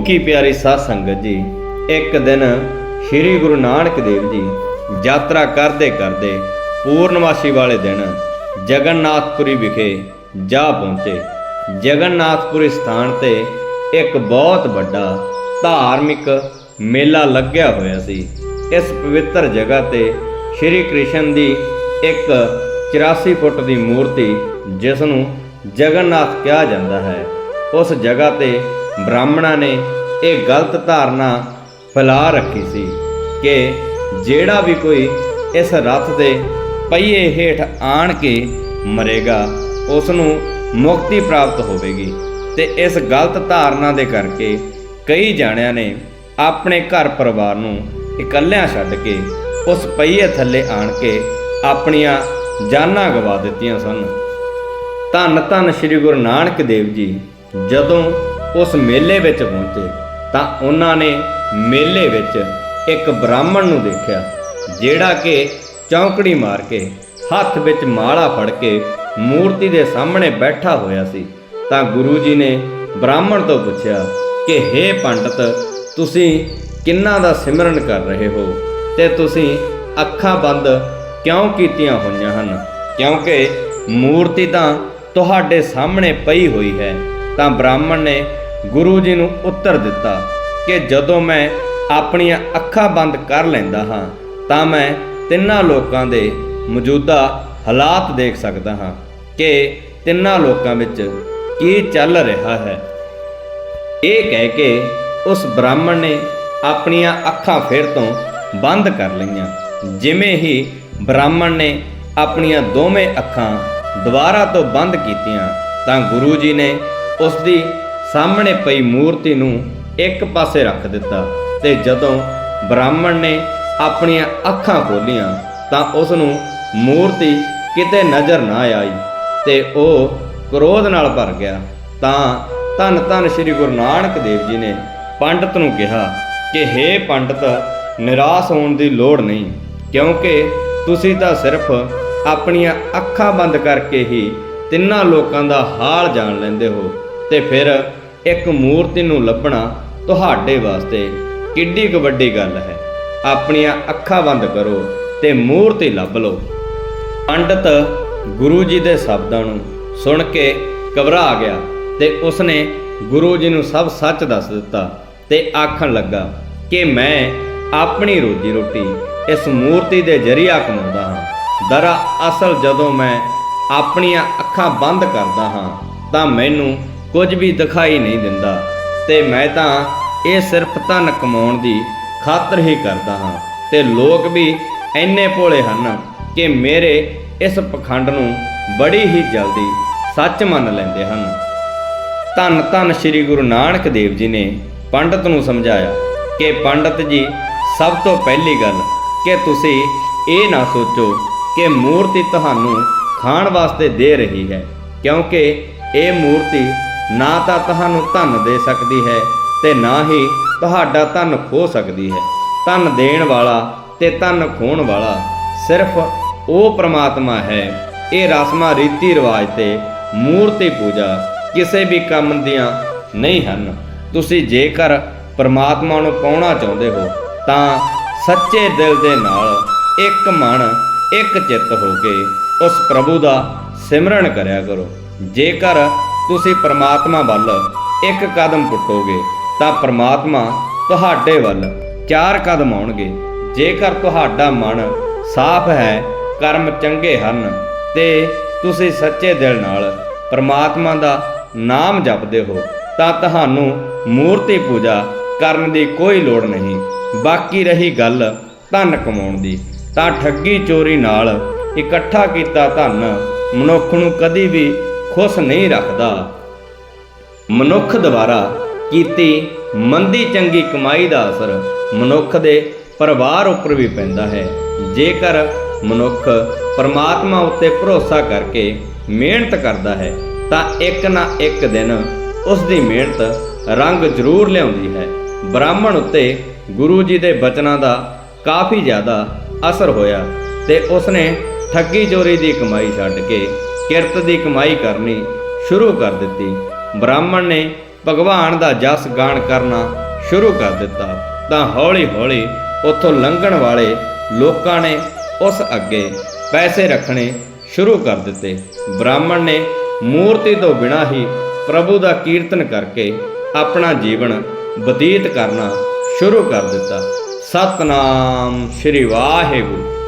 ਕੀ ਪਿਆਰੀ ਸਾਧ ਸੰਗਤ ਜੀ? ਇੱਕ ਦਿਨ ਸ੍ਰੀ ਗੁਰੂ ਨਾਨਕ ਦੇਵ ਜੀ ਯਾਤਰਾ ਕਰਦੇ ਕਰਦੇ ਪੂਰਨਮਾਸ਼ੀ ਵਾਲੇ ਦਿਨ ਜਗਨਨਾਥਪੁਰੀ ਵਿਖੇ ਜਾ ਪਹੁੰਚੇ। ਜਗਨਨਾਥਪੁਰੀ ਸਥਾਨ ਤੇ ਇੱਕ ਬਹੁਤ ਵੱਡਾ ਧਾਰਮਿਕ ਮੇਲਾ ਲੱਗਿਆ ਹੋਇਆ ਸੀ। ਇਸ ਪਵਿੱਤਰ ਜਗ੍ਹਾ ਤੇ ਸ੍ਰੀ ਕ੍ਰਿਸ਼ਨ ਦੀ ਇੱਕ 84 ਫੁੱਟ ਦੀ ਮੂਰਤੀ ਜਿਸ ਨੂੰ ਜਗਨਨਾਥ ਕਿਹਾ ਜਾਂਦਾ ਹੈ, ਉਸ ਜਗ੍ਹਾ ਤੇ ਬ੍ਰਾਹਮਣਾਂ ਨੇ ਇਹ ਗਲਤ ਧਾਰਨਾ ਫੈਲਾ ਰੱਖੀ ਸੀ ਕਿ ਜਿਹੜਾ ਵੀ ਕੋਈ ਇਸ ਰੱਥ ਦੇ ਪਹੀਏ ਹੇਠ ਆਣ ਕੇ ਮਰੇਗਾ ਉਸ ਨੂੰ ਮੁਕਤੀ ਪ੍ਰਾਪਤ ਹੋਵੇਗੀ। ਤੇ ਇਸ ਗਲਤ ਧਾਰਨਾ ਦੇ ਕਰਕੇ ਕਈ ਜਾਣਿਆਂ ਨੇ ਆਪਣੇ ਘਰ ਪਰਿਵਾਰ ਨੂੰ ਇਕੱਲਿਆਂ ਛੱਡ ਕੇ ਉਸ ਪਹੀਏ ਥੱਲੇ ਆਣ ਕੇ ਆਪਣੀਆਂ ਜਾਨਾਂ ਗਵਾ ਦਿੱਤੀਆਂ ਸਨ। ਧੰਨ ਧੰਨ ਸ੍ਰੀ ਗੁਰੂ ਨਾਨਕ ਦੇਵ ਜੀ, ਜਦੋਂ ਉਸ ਮੇਲੇ ਵਿੱਚ ਪਹੁੰਚੇ, ਤਾਂ ਉਹਨਾਂ ਨੇ ਮੇਲੇ ਵਿੱਚ ਇੱਕ ਬ੍ਰਾਹਮਣ ਨੂੰ ਦੇਖਿਆ, ਜਿਹੜਾ ਕਿ ਚੌਂਕੜੀ ਮਾਰ ਕੇ, ਹੱਥ ਵਿੱਚ ਮਾਲਾ ਫੜ ਕੇ ਮੂਰਤੀ ਦੇ ਸਾਹਮਣੇ ਬੈਠਾ ਹੋਇਆ ਸੀ। ਤਾਂ ਗੁਰੂ ਜੀ ਨੇ ਬ੍ਰਾਹਮਣ ਤੋਂ ਪੁੱਛਿਆ ਕਿ, ਹੇ ਪੰਡਤ, ਤੁਸੀਂ ਕਿੰਨਾ ਦਾ ਸਿਮਰਨ ਕਰ ਰਹੇ ਹੋ? ਤੇ ਤੁਸੀਂ ਅੱਖਾਂ ਬੰਦ ਕਿਉਂ ਕੀਤੀਆਂ ਹੋਈਆਂ ਹਨ? ਕਿਉਂਕਿ ਮੂਰਤੀ ਤਾਂ ਤੁਹਾਡੇ ਸਾਹਮਣੇ ਪਈ ਹੋਈ ਹੈ। ਤਾਂ ਬ੍ਰਾਹਮਣ ਨੇ ਗੁਰੂ ਜੀ ਨੂੰ ਉੱਤਰ ਦਿੱਤਾ ਕਿ ਜਦੋਂ ਮੈਂ ਆਪਣੀਆਂ ਅੱਖਾਂ ਬੰਦ ਕਰ ਲੈਂਦਾ ਹਾਂ, ਤਾਂ ਮੈਂ ਤਿੰਨਾਂ ਲੋਕਾਂ ਦੇ ਮੌਜੂਦਾ ਹਾਲਾਤ ਦੇਖ ਸਕਦਾ ਹਾਂ ਕਿ ਤਿੰਨਾਂ ਲੋਕਾਂ ਵਿੱਚ ਕੀ ਚੱਲ ਰਿਹਾ ਹੈ। ਇਹ ਕਹਿ ਕੇ ਉਸ ਬ੍ਰਾਹਮਣ ਨੇ ਆਪਣੀਆਂ ਅੱਖਾਂ ਫਿਰ ਤੋਂ ਬੰਦ ਕਰ ਲਈਆਂ। ਜਿਵੇਂ ਹੀ ਬ੍ਰਾਹਮਣ ਨੇ ਆਪਣੀਆਂ ਦੋਵੇਂ ਅੱਖਾਂ ਦੁਬਾਰਾ ਤੋਂ ਬੰਦ ਕੀਤੀਆਂ, ਤਾਂ ਗੁਰੂ ਜੀ ਨੇ ਉਸ ਦੀ ਸਾਹਮਣੇ ਪਈ ਮੂਰਤੀ ਨੂੰ ਇੱਕ ਪਾਸੇ ਰੱਖ ਦਿੱਤਾ ਤੇ ਜਦੋਂ ਬ੍ਰਾਹਮਣ ਨੇ ਆਪਣੀਆਂ ਅੱਖਾਂ ਖੋਲੀਆਂ ਤਾਂ ਉਸ ਨੂੰ ਮੂਰਤੀ ਕਿਤੇ ਨਜ਼ਰ ਨਾ ਆਈ ਤੇ ਉਹ ਕ੍ਰੋਧ ਨਾਲ ਭਰ ਗਿਆ। ਤਾਂ ਧੰਨ ਧੰਨ ਸ੍ਰੀ ਗੁਰੂ ਨਾਨਕ ਦੇਵ ਜੀ ਨੇ ਪੰਡਤ ਨੂੰ ਕਿਹਾ ਕਿ, ਹੇ ਪੰਡਤ, ਨਿਰਾਸ਼ ਹੋਣ ਦੀ ਲੋੜ ਨਹੀਂ, ਕਿਉਂਕਿ ਤੁਸੀਂ ਤਾਂ ਸਿਰਫ ਆਪਣੀਆਂ ਅੱਖਾਂ ਬੰਦ ਕਰਕੇ ਹੀ ਤਿੰਨਾਂ ਲੋਕਾਂ ਦਾ ਹਾਲ ਜਾਣ ਲੈਂਦੇ ਹੋ ਤੇ ਫਿਰ ਇੱਕ ਮੂਰਤੀ ਨੂੰ ਲੱਭਣਾ ਤੁਹਾਡੇ ਵਾਸਤੇ ਕਿੱਡੀ ਕੁ ਵੱਡੀ ਗੱਲ ਹੈ। ਆਪਣੀਆਂ ਅੱਖਾਂ ਬੰਦ ਕਰੋ ਤੇ ਮੂਰਤੀ ਲੱਭ ਲਓ। ਪੰਡਤ ਗੁਰੂ ਜੀ ਦੇ ਸ਼ਬਦਾਂ ਨੂੰ ਸੁਣ ਕੇ ਘਬਰਾ ਗਿਆ ਤੇ ਉਸਨੇ ਗੁਰੂ ਜੀ ਨੂੰ ਸਭ ਸੱਚ ਦੱਸ ਦਿੱਤਾ ਤੇ ਆਖਣ ਲੱਗਾ ਕਿ ਮੈਂ ਆਪਣੀ ਰੋਜੀ ਰੋਟੀ ਇਸ ਮੂਰਤੀ ਦੇ ਜ਼ਰੀਆ ਕਮਾਉਂਦਾ ਹਾਂ। ਦਰਾ ਅਸਲ ਜਦੋਂ ਮੈਂ ਆਪਣੀਆਂ ਅੱਖਾਂ ਬੰਦ ਕਰਦਾ ਹਾਂ ਤਾਂ ਮੈਨੂੰ ਕੁਝ ਵੀ ਦਿਖਾਈ ਨਹੀਂ ਦਿੰਦਾ, ਤੇ ਮੈਂ ਤਾਂ ਇਹ ਸਿਰਫ ਧਨ ਕਮਾਉਣ ਦੀ ਖਾਤਰ ਹੀ ਕਰਦਾ ਹਾਂ। ਤੇ ਲੋਕ ਵੀ ਐਨੇ ਭੋਲੇ ਹਨ ਕਿ ਮੇਰੇ ਇਸ ਪਖੰਡ ਨੂੰ ਬੜੀ ਹੀ ਜਲਦੀ ਸੱਚ ਮੰਨ ਲੈਂਦੇ ਹਨ। ਧੰਨ ਧੰਨ ਸ੍ਰੀ ਗੁਰੂ ਨਾਨਕ ਦੇਵ ਜੀ ਨੇ ਪੰਡਤ ਨੂੰ ਸਮਝਾਇਆ ਕਿ ਪੰਡਤ ਜੀ, ਸਭ ਤੋਂ ਪਹਿਲੀ ਗੱਲ ਕਿ ਤੁਸੀਂ ਇਹ ਨਾ ਸੋਚੋ ਕਿ ਮੂਰਤੀ ਤੁਹਾਨੂੰ ਖਾਣ ਵਾਸਤੇ ਦੇ ਰਹੀ ਹੈ, ਕਿਉਂਕਿ ਇਹ ਮੂਰਤੀ ਨਾ ਤਾਂ ਤੁਹਾਨੂੰ ਧਨ ਦੇ ਸਕਦੀ ਹੈ ਤੇ ਨਾ ਹੀ ਤੁਹਾਡਾ ਧਨ ਖੋ ਸਕਦੀ ਹੈ। ਧਨ ਦੇਣ ਵਾਲਾ ਤੇ ਧਨ ਖੋਣ ਵਾਲਾ ਸਿਰਫ ਉਹ ਪ੍ਰਮਾਤਮਾ ਹੈ। ਇਹ ਰਸਮਾਂ, ਰੀਤੀ ਰਿਵਾਜ ਤੇ ਮੂਰਤੀ ਪੂਜਾ ਕਿਸੇ ਵੀ ਕੰਮ ਦੀਆਂ ਨਹੀਂ ਹਨ। ਤੁਸੀਂ ਜੇਕਰ ਪ੍ਰਮਾਤਮਾ ਨੂੰ ਪਾਉਣਾ ਚਾਹੁੰਦੇ ਹੋ, ਤਾਂ ਸੱਚੇ ਦਿਲ ਦੇ ਨਾਲ ਇੱਕ ਮਨ, ਇੱਕ ਚਿੱਤ ਹੋ ਕੇ ਉਸ ਪ੍ਰਭੂ ਦਾ ਸਿਮਰਨ ਕਰਿਆ ਕਰੋ। ਜੇਕਰ ਤੁਸੀਂ ਪਰਮਾਤਮਾ ਵੱਲ ਇੱਕ ਕਦਮ ਪੁੱਟੋਗੇ, ਤਾਂ ਪਰਮਾਤਮਾ ਤੁਹਾਡੇ ਵੱਲ ਚਾਰ ਕਦਮ ਆਉਣਗੇ। ਜੇਕਰ ਤੁਹਾਡਾ ਮਨ ਸਾਫ਼ ਹੈ, ਕਰਮ ਚੰਗੇ ਹਨ, ਤੇ ਤੁਸੀਂ ਸੱਚੇ ਦਿਲ ਨਾਲ ਪਰਮਾਤਮਾ ਦਾ ਨਾਮ ਜਪਦੇ ਹੋ, ਤਾਂ ਤੁਹਾਨੂੰ ਮੂਰਤੀ ਪੂਜਾ ਕਰਨ ਦੀ ਕੋਈ ਲੋੜ ਨਹੀਂ। ਬਾਕੀ ਰਹੀ ਗੱਲ ਧਨ ਕਮਾਉਣ ਦੀ, ਤਾਂ ਠੱਗੀ ਚੋਰੀ ਨਾਲ ਇਕੱਠਾ ਕੀਤਾ ਧਨ ਮਨੁੱਖ ਨੂੰ ਕਦੀ ਵੀ ਖੁਸ਼ ਨਹੀਂ ਰੱਖਦਾ। ਮਨੁੱਖ ਦੁਆਰਾ ਕੀਤੀ ਮੰਦੀ ਚੰਗੀ ਕਮਾਈ ਦਾ ਅਸਰ ਮਨੁੱਖ ਦੇ ਪਰਿਵਾਰ ਉੱਪਰ ਵੀ ਪੈਂਦਾ ਹੈ। ਜੇਕਰ ਮਨੁੱਖ ਪਰਮਾਤਮਾ ਉੱਤੇ ਭਰੋਸਾ ਕਰਕੇ ਮਿਹਨਤ ਕਰਦਾ ਹੈ, ਤਾਂ ਇੱਕ ਨਾ ਇੱਕ ਦਿਨ ਉਸ ਦੀ ਮਿਹਨਤ ਰੰਗ ਜ਼ਰੂਰ ਲਿਆਉਂਦੀ ਹੈ। ਬ੍ਰਾਹਮਣ ਉੱਤੇ ਗੁਰੂ ਜੀ ਦੇ ਬਚਨਾਂ ਦਾ ਕਾਫੀ ਜ਼ਿਆਦਾ ਅਸਰ ਹੋਇਆ ਤੇ ਉਸਨੇ ਠੱਗੀ ਚੋਰੀ ਦੀ ਕਮਾਈ ਛੱਡ ਕੇ ਕਿਰਤ ਦੀ ਕਮਾਈ ਕਰਨੀ ਸ਼ੁਰੂ ਕਰ ਦਿੱਤੀ। ਬ੍ਰਾਹਮਣ ਨੇ ਭਗਵਾਨ ਦਾ ਜਸ ਗਾਣ ਕਰਨਾ ਸ਼ੁਰੂ ਕਰ ਦਿੱਤਾ। ਤਾਂ ਹੌਲੀ-ਹੌਲੀ ਉੱਥੋਂ ਲੰਘਣ ਵਾਲੇ ਲੋਕਾਂ ਨੇ ਉਸ ਅੱਗੇ ਪੈਸੇ ਰੱਖਣੇ ਸ਼ੁਰੂ ਕਰ ਦਿੱਤੇ। ਬ੍ਰਾਹਮਣ ਨੇ ਮੂਰਤੀ ਤੋਂ ਬਿਨਾਂ ਹੀ ਪ੍ਰਭੂ ਦਾ ਕੀਰਤਨ ਕਰਕੇ ਆਪਣਾ ਜੀਵਨ ਬਤੀਤ ਕਰਨਾ ਸ਼ੁਰੂ ਕਰ ਦਿੱਤਾ। ਸਤਨਾਮ ਸ੍ਰੀ ਵਾਹਿਗੁਰੂ।